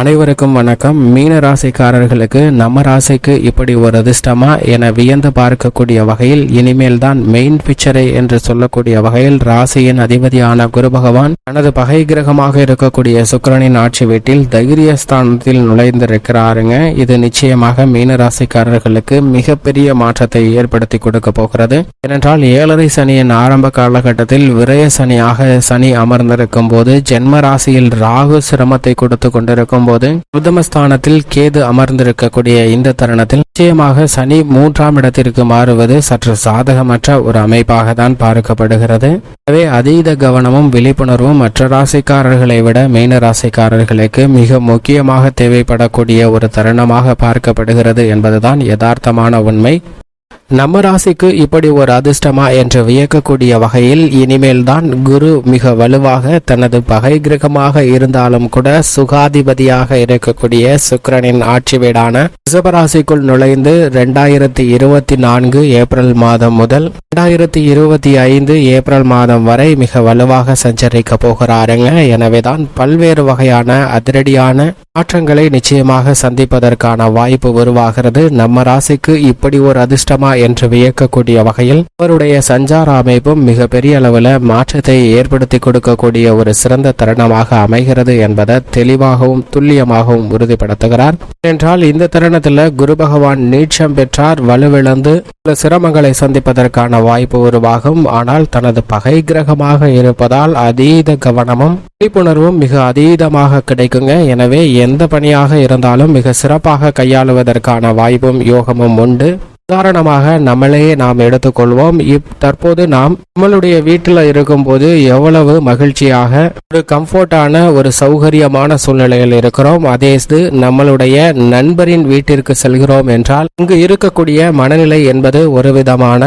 அனைவருக்கும் வணக்கம். மீன ராசிக்காரர்களுக்கு நம்ம ராசிக்கு இப்படி ஒரு அதிர்ஷ்டமா என வியந்து பார்க்கக்கூடிய வகையில் இனிமேல் தான் மெயின் பிக்சரை என்று சொல்லக்கூடிய வகையில் ராசியின் அதிபதியான குரு பகவான் தனது பகை கிரகமாக இருக்கக்கூடிய சுக்கிரனின் ஆட்சி வீட்டில் தைரிய ஸ்தானத்தில் நுழைந்திருக்கிறாருங்க. இது நிச்சயமாக மீன ராசிக்காரர்களுக்கு மிகப்பெரிய மாற்றத்தை ஏற்படுத்தி கொடுக்க போகிறது. ஏனென்றால் ஏழரை சனியின் ஆரம்ப காலகட்டத்தில் விரய சனியாக சனி அமர்ந்திருக்கும் போது ஜென்ம ராசியில் ராகு சிரமத்தை கொடுத்து கொண்டிருக்கும் போது உத்தமஸ்தானத்தில் கேது அமர்ந்திருக்கக்கூடிய இந்த தருணத்தில் நிச்சயமாக சனி மூன்றாம் இடத்திற்கு மாறுவது சற்று சாதகமற்ற ஒரு அமைப்பாக தான் பார்க்கப்படுகிறது. எனவே அதீத கவனமும் விழிப்புணர்வும் மற்ற ராசிக்காரர்களை விட மீன ராசிக்காரர்களுக்கு மிக முக்கியமாக தேவைப்படக்கூடிய ஒரு தருணமாக பார்க்கப்படுகிறது என்பதுதான் யதார்த்தமான உண்மை. நம்ம ராசிக்கு இப்படி ஒரு அதிர்ஷ்டமா என்று வியக்கக்கூடிய வகையில் இனிமேல் தான் குரு மிக வலுவாக தனது பகை கிரகமாக இருந்தாலும் கூட சுகாதிபதியாக இருக்கக்கூடிய சுக்கரனின் ஆட்சி வீடான ரிஷபராசிக்குள் நுழைந்து ரெண்டாயிரத்தி இருபத்தி நான்கு ஏப்ரல் மாதம் முதல் ரெண்டாயிரத்தி இருபத்தி ஐந்து ஏப்ரல் மாதம் வரை மிக வலுவாக சஞ்சரிக்க போகிறாருங்க. எனவேதான் பல்வேறு வகையான அதிரடியான மாற்றங்களை நிச்சயமாக சந்திப்பதற்கான வாய்ப்பு உருவாகிறது. நம்ம ராசிக்கு இப்படி ஒரு அதிர்ஷ்டமா என்று வியக்கக்கூடிய வகையில் அவருடைய சஞ்சார அமைப்பும் மிக பெரிய அளவில் மாற்றத்தை ஏற்படுத்தி கொடுக்கக்கூடிய ஒரு சிறந்த தருணமாக அமைகிறது என்பதை தெளிவாகவும் துல்லியமாகவும் உறுதிப்படுத்துகிறார். என்றால் இந்த தருணத்தில் குரு பகவான் நீட்சம் பெற்றார் வலுவிழந்து சில சிரமங்களை சந்திப்பதற்கான வாய்ப்பு உருவாகும். ஆனால் தனது பகை கிரகமாக இருப்பதால் அதீத கவனமும் விழிப்புணர்வும் மிக அதீதமாக கிடைக்குங்க. எனவே எந்த பணியாக இருந்தாலும் மிக சிறப்பாக கையாளுவதற்கான வாய்ப்பும் யோகமும் உண்டு. உதாரணமாக நம்மளையே நாம் எடுத்துக்கொள்வோம். இப் தற்போது நாம் நம்மளுடைய வீட்டில் இருக்கும்போது எவ்வளவு மகிழ்ச்சியாக ஒரு கம்ஃபர்டான ஒரு சௌகரியமான சூழ்நிலையில் இருக்கிறோம். அதே இது நம்மளுடைய நண்பரின் வீட்டிற்கு செல்கிறோம் என்றால் இங்கு இருக்கக்கூடிய மனநிலை என்பது ஒரு விதமான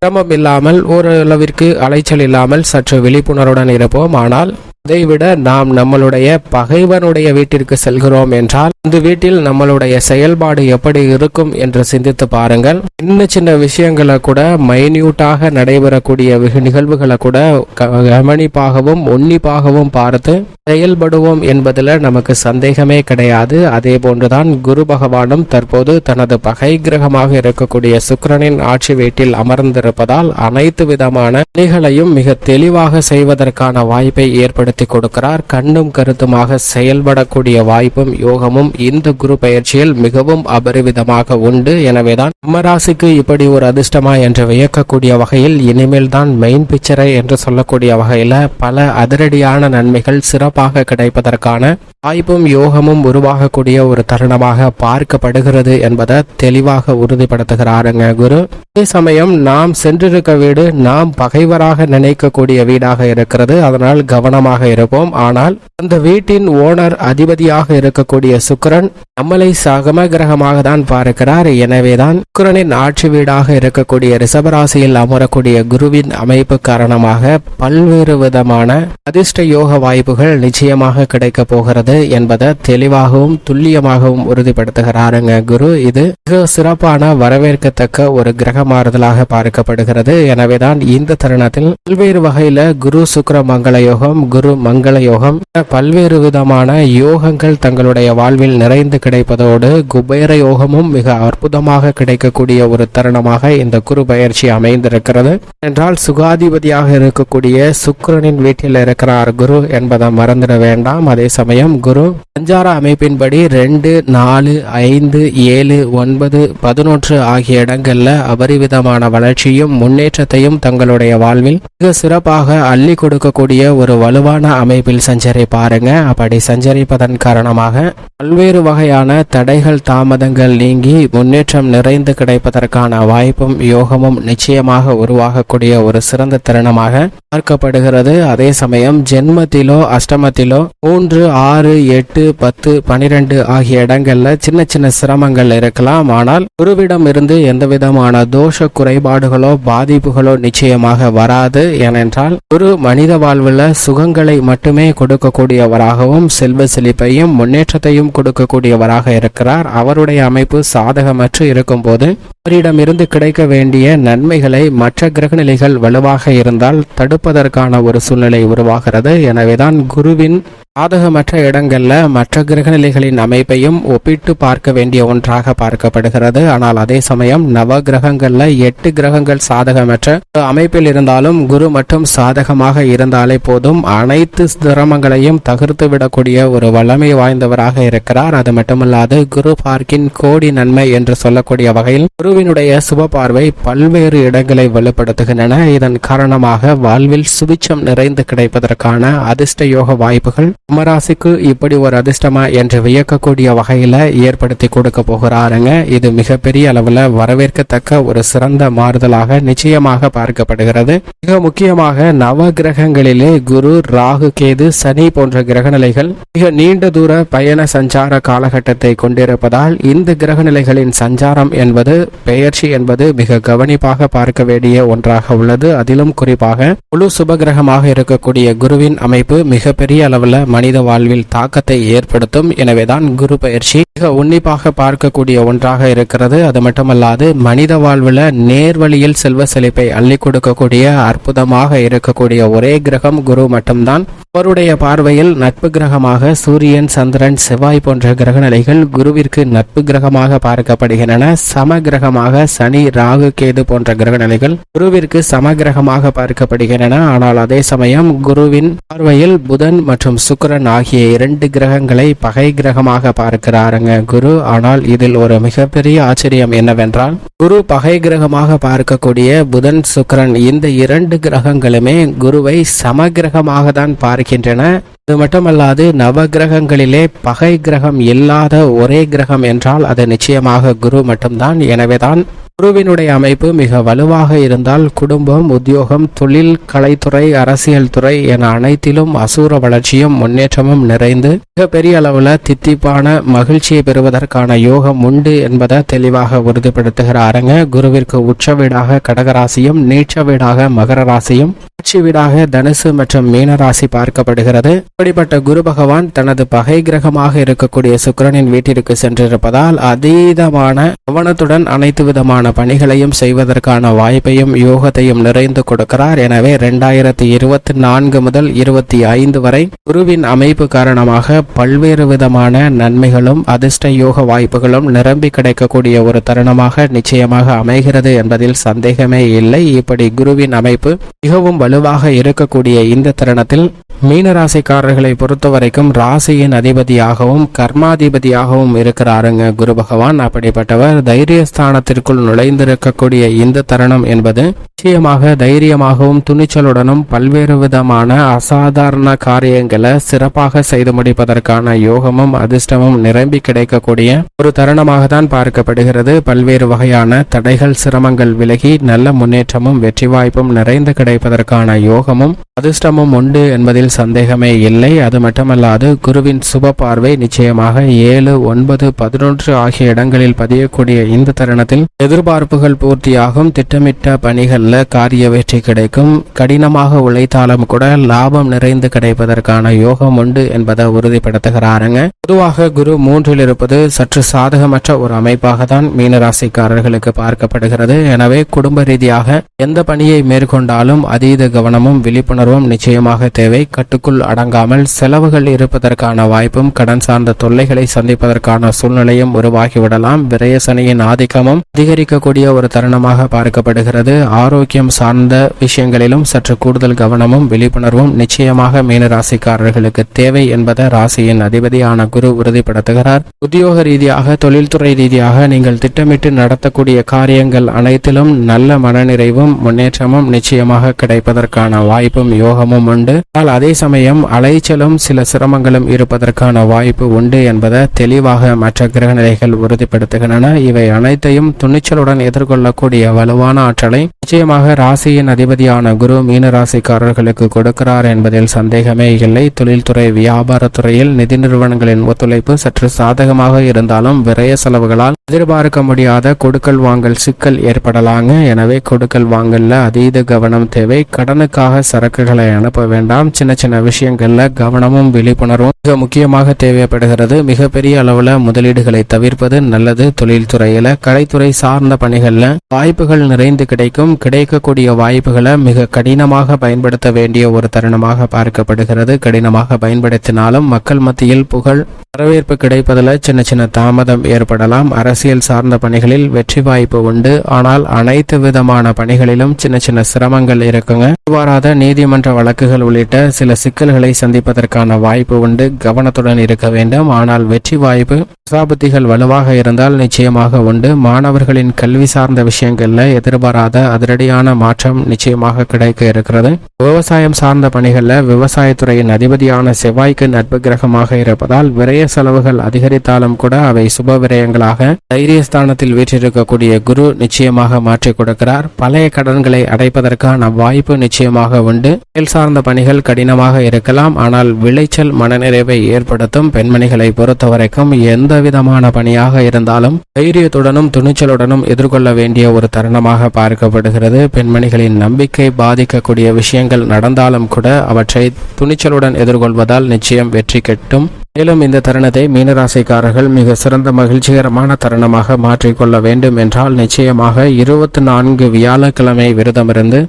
சிரமம் இல்லாமல் ஓரளவிற்கு அலைச்சல் இல்லாமல் சற்று விழிப்புணர்வுடன் இருப்போம். ஆனால் அதைவிட நாம் நம்மளுடைய பகைவனுடைய வீட்டிற்கு செல்கிறோம் என்றால் இந்த வீட்டில் நம்மளுடைய செயல்பாடு எப்படி இருக்கும் என்று சிந்தித்து பாருங்கள். சின்ன சின்ன விஷயங்களை கூட மைன்யூட்டாக நடைபெறக்கூடிய வெகு நிகழ்வுகளை கூட க- கவனிப்பாகவும் உன்னிப்பாகவும் பார்த்து செயல்படுவோம் என்பதில் நமக்கு சந்தேகமே கிடையாது. அதே போன்றுதான் குரு பகவானும் தற்போது தனது பகை கிரகமாக இருக்கக்கூடிய சுக்கரனின் ஆட்சி வீட்டில் அமர்ந்திருப்பதால் அனைத்து விதமான பணிகளையும் மிக தெளிவாக செய்வதற்கான வாய்ப்பை ஏற்படுத்த கொடுக்கிறார். கண்ணும் கருத்துமாக செயல்படக்கூடிய வாய்ப்பும் யோகமும் இந்த குரு பயிற்சியில் மிகவும் அபரிவிதமாக உண்டு. எனவேதான் நம்ம இப்படி ஒரு அதிர்ஷ்டமா என்று வியக்கக்கூடிய வகையில் இனிமேல் தான் மெயின் பிக்சரை என்று சொல்லக்கூடிய வகையில பல அதிரடியான நன்மைகள் சிறப்பாக கிடைப்பதற்கான வாய்ப்பும் யோகமும் உருவாகக்கூடிய ஒரு தருணமாக பார்க்கப்படுகிறது என்பதை தெளிவாக உறுதிப்படுத்துகிறாருங்க குரு. அதே சமயம் நாம் சென்றிருக்க வீடு நாம் பகைவராக நினைக்கக்கூடிய வீடாக இருக்கிறது. அதனால் கவனமாக இருப்போம். ஆனால் அந்த வீட்டின் ஓனர் அதிபதியாக இருக்கக்கூடிய சுக்கிரன் நம்மளை சகம கிரகமாக தான் பார்க்கிறார். எனவேதான் சுக்கிரனின் ஆட்சி வீடாக இருக்கக்கூடிய ரிஷபராசியில் அமரக்கூடிய குருவின் அமைப்பு காரணமாக பல்வேறு விதமான அதிர்ஷ்ட யோக வாய்ப்புகள் நிச்சயமாக கிடைக்க போகிறது என்பதை தெளிவாகவும் துல்லியமாகவும் உறுதிப்படுத்துகிறாருங்க குரு. இது மிக சிறப்பான வரவேற்கத்தக்க ஒரு கிரக மாறுதலாக பார்க்கப்படுகிறது. எனவேதான் இந்த தருணத்தில் பல்வேறு வகையில குரு சுக்கர மங்கள யோகம் குரு மங்கள யோகம் பல்வேறு விதமான யோகங்கள் தங்களுடைய வாழ்வில் நிறைந்து கிடைப்பதோடு குபேர யோகமும் மிக அற்புதமாக கிடைக்கக்கூடிய ஒரு தருணமாக இந்த குரு பயிற்சி அமைந்திருக்கிறது. என்றால் சுகாதிபதியாக இருக்கக்கூடிய சுக்கரனின் வீட்டில் இருக்கிறார் குரு என்பதை மறந்துட வேண்டாம். அதே சமயம் குரு சஞ்சார அமைப்பின்படி ரெண்டு நாலு ஐந்து ஏழு ஒன்பது பதினொன்று ஆகிய இடங்களில் அபரிவிதமான வளர்ச்சியும் முன்னேற்றத்தையும் தங்களுடைய வாழ்வில் மிக சிறப்பாக அள்ளி கொடுக்கக்கூடிய ஒரு வலுவான அமைப்பில் சஞ்சரிப்பாருங்க அப்படி சஞ்சரிப்பதன் காரணமாக பல்வேறு வகையான தடைகள் தாமதங்கள் நீங்கி முன்னேற்றம் நிறைந்து கிடைப்பதற்கான வாய்ப்பும் யோகமும் நிச்சயமாக உருவாகக்கூடிய ஒரு சிறந்த தருணமாக பார்க்கப்படுகிறது. அதே சமயம் ஜென்மத்திலோ அஷ்டமத்திலோ மூன்று ஆறு எட்டு பத்து பனிரெண்டு ஆகிய இடங்கள்ல சின்ன சின்ன சிரமங்கள் இருக்கலாம். ஆனால் குருவிடம் இருந்து எந்த விதமான தோஷ குறைபாடுகளோ பாதிப்புகளோ நிச்சயமாக வராது. ஏனென்றால் குரு மனித வாழ்வில் சுகங்களை மட்டுமே கொடுக்கக்கூடியவராகவும் செல்வ செழிப்பையும் முன்னேற்றத்தையும் கொடுக்கக்கூடியவராக இருக்கிறார். அவருடைய அமைப்பு சாதகமற்று இருக்கும்போது அவரிடமிருந்து கிடைக்க வேண்டிய நன்மைகளை மற்ற கிரகநிலைகள் வலுவாக இருந்தால் தடுப்பதற்கான ஒரு சூழ்நிலை உருவாகிறது. எனவேதான் குருவின் சாதகமற்ற இடங்களில் மற்ற கிரகநிலைகளின் அமைப்பையும் ஒப்பிட்டு பார்க்க வேண்டிய ஒன்றாக பார்க்கப்படுகிறது. ஆனால் அதே சமயம் நவ கிரகங்களில் எட்டு கிரகங்கள் சாதகமற்ற ஒரு அமைப்பில் இருந்தாலும் குரு மட்டும் சாதகமாக இருந்தாலே போதும். அனைத்து சிரமங்களையும் தகர்த்து விடக்கூடிய ஒரு வல்லமை வாய்ந்தவராக இருக்கிறார். அது மட்டுமல்லாது குரு பார்க்கின் கோடி நன்மை என்று சொல்லக்கூடிய வகையில் குருவினுடைய சுப பார்வை பல்வேறு இடங்களை வலுப்படுத்துகின்றன. இதன் காரணமாக வாழ்வில் சுபிச்சம் நிறைந்து கிடைப்பதற்கான அதிர்ஷ்ட யோக வாய்ப்புகள் கும்பராசிக்கு இப்படி ஒரு அதிர்ஷ்டமா என்று வியக்கக்கூடிய வகையில ஏற்படுத்தி கொடுக்க போகிறாருங்க. இது மிகப்பெரிய அளவுல வரவேற்கத்தக்க ஒரு சிறந்த மாறுதலாக நிச்சயமாக பார்க்கப்படுகிறது. மிக முக்கியமாக நவ கிரகங்களிலே குரு ராகு கேது சனி போன்ற கிரகநிலைகள் மிக நீண்ட தூர பயண சஞ்சார காலகட்டத்தை கொண்டிருப்பதால் இந்த கிரகநிலைகளின் சஞ்சாரம் என்பது பெயர்ச்சி என்பது மிக கவனிப்பாக பார்க்க வேண்டிய ஒன்றாக உள்ளது. அதிலும் குறிப்பாக முழு சுபகிரகமாக இருக்கக்கூடிய குருவின் அமைப்பு மிகப்பெரிய அளவுல மனித வாழ்வில் தாக்கத்தை ஏற்படுத்தும். எனவேதான் குரு பயிற்சி மிக உன்னிப்பாக பார்க்கக்கூடிய ஒன்றாக இருக்கிறது. அது மட்டுமல்லாது மனித வாழ்வில் நேர்வழியில் செல்வ செழிப்பை அள்ளி கொடுக்கக்கூடிய அற்புதமாக இருக்கக்கூடிய ஒரே கிரகம் குரு மட்டும்தான். அவருடைய பார்வையில் நட்பு கிரகமாக சூரியன் சந்திரன் செவ்வாய் போன்ற கிரகநிலைகள் குருவிற்கு நட்பு கிரகமாக பார்க்கப்படுகின்றன. சம கிரகமாக சனி ராகு கேது போன்ற கிரகநிலைகள் குருவிற்கு சம கிரகமாக பார்க்கப்படுகின்றன. ஆனால் அதே சமயம் குருவின் பார்வையில் புதன் மற்றும் சுக்கிரன் ஆகிய இரண்டு கிரகங்களை பகை கிரகமாக பார்க்கிறாருங்க குரு. ஆனால் இதில் ஒரு மிகப்பெரிய ஆச்சரியம் என்னவென்றால் குரு பகை கிரகமாக பார்க்கக்கூடிய புதன் சுக்கிரன் இந்த இரண்டு கிரகங்களுமே குருவை சம கிரகமாக தான் இருக்கின்றன அது மட்டுமல்லாது நவ கிரகங்களிலே பகை கிரகம் இல்லாத ஒரே கிரகம் என்றால் அது நிச்சயமாக குரு மட்டும்தான். எனவேதான் குருவினுடைய அமைப்பு மிக வலுவாக இருந்தால் குடும்பம் உத்தியோகம் தொழில் கலைத்துறை அரசியல் துறை என அனைத்திலும் அசூர வளர்ச்சியும் முன்னேற்றமும் நிறைந்து மிக பெரிய அளவுல தித்திப்பான மகிழ்ச்சியை பெறுவதற்கான யோகம் உண்டு என்பதை தெளிவாக உறுதிப்படுத்துகிறாருங்க. குருவிற்கு உச்ச வீடாக கடகராசியும் நீச்ச வீடாக மகர ராசியும் ஆட்சி வீடாக தனுசு மற்றும் மீனராசி பார்க்கப்படுகிறது. இப்படிப்பட்ட குரு பகவான் தனது பகை கிரகமாக இருக்கக்கூடிய சுக்கிரனின் வீட்டிற்கு சென்றிருப்பதால் அதீதமான கவனத்துடன் அனைத்து விதமான பணிகளையும் செய்வதற்கான வாய்ப்பையும் யோகத்தையும் நிறைந்து கொடுக்கிறார். எனவே இரண்டாயிரத்தி இருபத்தி நான்கு முதல் இருபத்தி ஐந்து வரை குருவின் அமைப்பு காரணமாக பல்வேறு விதமான நன்மைகளும் அதிர்ஷ்ட யோக வாய்ப்புகளும் நிரம்பி கிடைக்கக்கூடிய ஒரு தருணமாக நிச்சயமாக அமைகிறது என்பதில் சந்தேகமே இல்லை. இப்படி குருவின் அமைப்பு மிகவும் வலுவாக இருக்கக்கூடிய இந்த தருணத்தில் மீனராசிக்காரர்களை பொறுத்த வரைக்கும் ராசியின் அதிபதியாகவும் கர்மாதிபதியாகவும் இருக்கிறாருங்க குரு பகவான். அப்படிப்பட்டவர் தைரியஸ்தானத்திற்குள் நுழைந்திருக்கக்கூடிய இந்த தருணம் என்பது நிச்சயமாக தைரியமாகவும் துணிச்சலுடனும் பல்வேறு விதமான அசாதாரண காரியங்களை சிறப்பாக செய்து முடிப்பதற்கான யோகமும் அதிர்ஷ்டமும் நிரம்பி கிடைக்கக்கூடிய ஒரு தருணமாக தான் பார்க்கப்படுகிறது. பல்வேறு வகையான தடைகள் சிரமங்கள் விலகி நல்ல முன்னேற்றமும் வெற்றி வாய்ப்பும் நிறைந்து கிடைப்பதற்கான யோகமும் அதிர்ஷ்டமும் உண்டு என்பதில் சந்தேகமே இல்லை. அது மட்டுமல்லாது குருவின் சுப பார்வை நிச்சயமாக ஏழு ஒன்பது பதினொன்று ஆகிய இடங்களில் பதியக்கூடிய இந்த தருணத்தில் எதிர்பார்ப்புகள் பூர்த்தியாகும். திட்டமிட்ட பணிகள்ல காரிய வெற்றி கிடைக்கும். கடினமாக உழைத்தாலும் கூட லாபம் நிறைந்து கிடைப்பதற்கான யோகம் உண்டு என்பதை உறுதிப்படுத்துகிறாருங்க. பொதுவாக குரு மூன்றில் இருப்பது சற்று சாதகமற்ற ஒரு அமைப்பாக தான் மீனராசிக்காரர்களுக்கு பார்க்கப்படுகிறது. எனவே குடும்ப ரீதியாக எந்த பணியை மேற்கொண்டாலும் அதீத கவனமும் விழிப்புணர்வும் நிச்சயமாக தேவை. கட்டுக்குள் அடங்காமல் செலவுகள் இருப்பதற்கான வாய்ப்பும் கடன் சார்ந்த தொல்லைகளை சந்திப்பதற்கான சூழ்நிலையும் உருவாகிவிடலாம். விரயசனியின் ஆதிக்கமும் அதிகரிக்கக்கூடிய ஒரு தருணமாக பார்க்கப்படுகிறது. ஆரோக்கியம் சார்ந்த விஷயங்களிலும் சற்று கூடுதல் கவனமும் விழிப்புணர்வும் நிச்சயமாக மீனராசிக்காரர்களுக்கு தேவை என்பதை ராசியின் அதிபதியான குரு உறுதிப்படுத்துகிறார். உத்தியோக ரீதியாக தொழில்துறை ரீதியாக நீங்கள் திட்டமிட்டு நடத்தக்கூடிய காரியங்கள் அனைத்திலும் நல்ல மனநிறைவும் முன்னேற்றமும் நிச்சயமாக கிடைப்பதற்கான வாய்ப்பும் யோகமும் உண்டு. ஆனால் அதே சமயம் அலைச்சலும் சில சிரமங்களும் இருப்பதற்கான வாய்ப்பு உண்டு என்பதை தெளிவாக மற்ற கிரகநிலைகள் உறுதிப்படுத்துகின்றன. இவை அனைத்தையும் துணிச்சலுடன் எதிர்கொள்ளக்கூடிய வலுவான ஆற்றலை நிச்சயமாக ராசியின் அதிபதியான குரு மீன ராசிக்காரர்களுக்கு கொடுக்கிறார் என்பதில் சந்தேகமே இல்லை. தொழில்துறை வியாபாரத்துறையில் நிதி நிறுவனங்களின் ஒத்துழைப்பு சற்று சாதகமாக இருந்தாலும் விரய செலவுகளால் எதிர்பார்க்க முடியாத கொடுக்கல் வாங்கல் சிக்கல் ஏற்படலாங்க. எனவே கொடுக்கல் வாங்கல்ல அதீத கவனம் தேவை. கடனுக்காக சரக்குகளை அனுப்ப வேண்டாம். சின்ன சின்ன விஷயங்கள்ல கவனமும் விழிப்புணர்வும் மிக முக்கியமாக தேவைப்படுகிறது. மிகப்பெரிய அளவுல முதலீடுகளை தவிர்ப்பது நல்லது. தொழில்துறையில கலைத்துறை சார்ந்த பணிகள்ல வாய்ப்புகள் நிறைந்து கிடைக்கும். கிடைக்கக்கூடிய வாய்ப்புகளை மிக கடினமாக பயன்படுத்த வேண்டிய ஒரு தருணமாக பார்க்கப்படுகிறது. கடினமாக பயன்படுத்தினாலும் மக்கள் மத்தியில் புகழ் வரவேற்பு கிடைப்பதில் சின்ன சின்ன தாமதம் ஏற்படலாம். அரசியல் சார்ந்த பணிகளில் வெற்றி வாய்ப்பு உண்டு. ஆனால் அனைத்து விதமான பணிகளிலும் சின்ன சின்ன சிரமங்கள் இருக்குங்க. எதிர்பாராத நீதிமன்ற வழக்குகள் உள்ளிட்ட சில சிக்கல்களை சந்திப்பதற்கான வாய்ப்பு உண்டு. கவனத்துடன் இருக்க வேண்டும். ஆனால் வெற்றி வாய்ப்பு தசாபுத்திகள் வலுவாக இருந்தால் நிச்சயமாக உண்டு. மாணவர்களின் கல்வி சார்ந்த விஷயங்கள்ல எதிர்பாராத அதிரடியான மாற்றம் நிச்சயமாக கிடைக்க இருக்கிறது. விவசாயம் சார்ந்த பணிகள்ல விவசாயத்துறையின் அதிபதியான செவ்வாய்க்கு நட்பு கிரகமாக இருப்பதால் விரய செலவுகள் அதிகரித்தாலும் கூட அவை சுப விரயங்களாக தைரியஸ்தானத்தில் வீற்றிருக்கக்கூடிய குரு நிச்சயமாக மாற்றிக் கொடுக்கிறார். பழைய கடன்களை அடைப்பதற்கான வாய்ப்பு நிச்சயமாக உண்டு. செயல் சார்ந்த பணிகள் கடினமாக இருக்கலாம். ஆனால் விளைச்சல் மனநிறைவை ஏற்படுத்தும் பெண்மணிகளை பொறுத்தவரைக்கும் எந்த விதமான பணியாக இருந்தாலும் தைரியத்துடனும் துணிச்சலுடனும் எதிர்கொள்ள வேண்டிய ஒரு தருணமாக பார்க்கப்படுகிறது. பெண்மணிகளின் நம்பிக்கை பாதிக்கக்கூடிய விஷயங்கள் நடந்தாலும் கூட அவற்றை துணிச்சலுடன் எதிர்கொள்வதால் நிச்சயம் வெற்றி கெட்டும். மேலும் இந்த தருணத்தை மீனராசிக்காரர்கள் மிக சிறந்த மகிழ்ச்சிகரமான தருணமாக மாற்றிக்கொள்ள வேண்டும் என்றால் நிச்சயமாக இருபத்தி நான்கு வியாழக்கிழமை விரதமிருந்து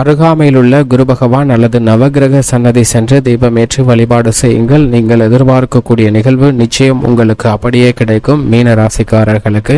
அருகாமையிலுள்ள குரு பகவான் அல்லது நவகிரக சன்னதி சென்று தீபமேற்றி வழிபாடு செய்யுங்கள். நீங்கள் எதிர்பார்க்கக்கூடிய நிகழ்வு நிச்சயம் உங்களுக்கு அப்படியே கிடைக்கும். மீனராசிக்காரர்களுக்கு